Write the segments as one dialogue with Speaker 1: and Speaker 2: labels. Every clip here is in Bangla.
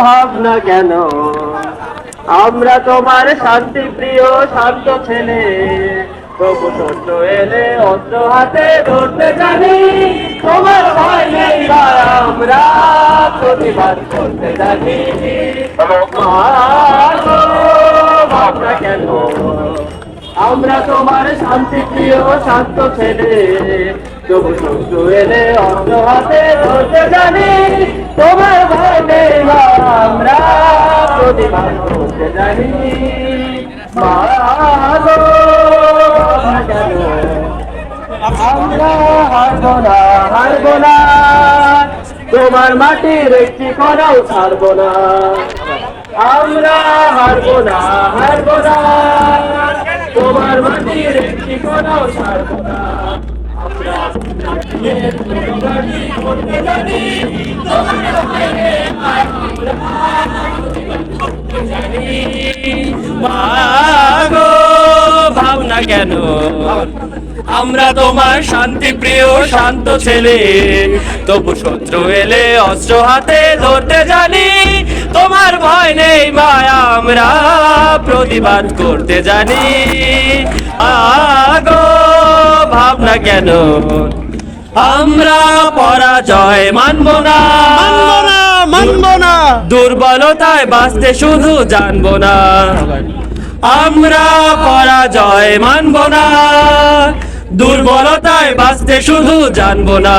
Speaker 1: ভাবনা কেন? আমরা তোমার শান্তি প্রিয় শান্ত ছেলে। তবু সত্য এলে অস্ত্র হাতে ধরতে জানি। তোমার ভয় নেই আমরা প্রতিবাদ করতে জানি। ভাবনা কেন? আমরা তোমার শান্তি প্রিয় শান্ত ছেলে। ধরতে জানি, তোমার ভয় নেই বা আমরা প্রতিবাদ করতে জানি। মা কেন? আমরা হারবো না হারবো না। তোমার মাটির একটি করাও ছাড়বো না। আমরা হারবো না হারবো না। তোমার মাটির একটি করাও ছাড়বো না আমরা করতে জানি, তোমার ভয়ে আমরা জানি। মা গো, ভাবনা কেন আমরা তোমার শান্তি প্রিয় শান্ত ছেলে তবু শত্রু এলে অস্ত্র হাতে ধরতে জানি আমরা প্রতিবাদ করতে জানি। আগো ভাবনা কেন? আমরা পরাজয় মানব না।
Speaker 2: মানবো না
Speaker 1: দুর্বলতায় বাঁচতে শুধু জানব না। আমরা পরাজয় মানব না। দুর্বলতায় বাঁচতে শুধু জানব না।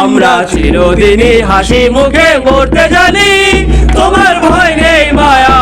Speaker 1: আমরা চিরদিনই হাসি মুখে মরতে জানি। তোমার ভয় নেই মায়া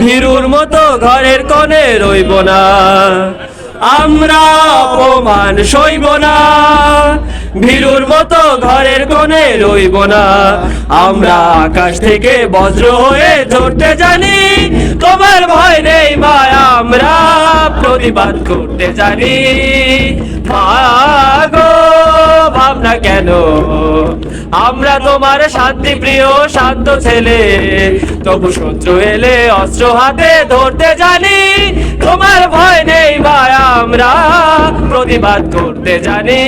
Speaker 1: ভীরুর মতো ঘরের কোণে রইব না। আমরা অপমান সইব না। ভীরুর মতো ঘরের কোণে রইব না। আমরা আকাশ থেকে বজ্র হয়ে ঝরতে জানি, তোমার ভয় নেই মা, আমরা প্রতিবাদ করতে জানি। ভাবনা কেন? আমরা তোমার শান্তি প্রিয়, শান্ত ছেলে। তবু শত্রু এলে অস্ত্র হাতে ধরতে জানি, তোমার ভয় নেই ভাই, আমরা প্রতিবাদ করতে জানি।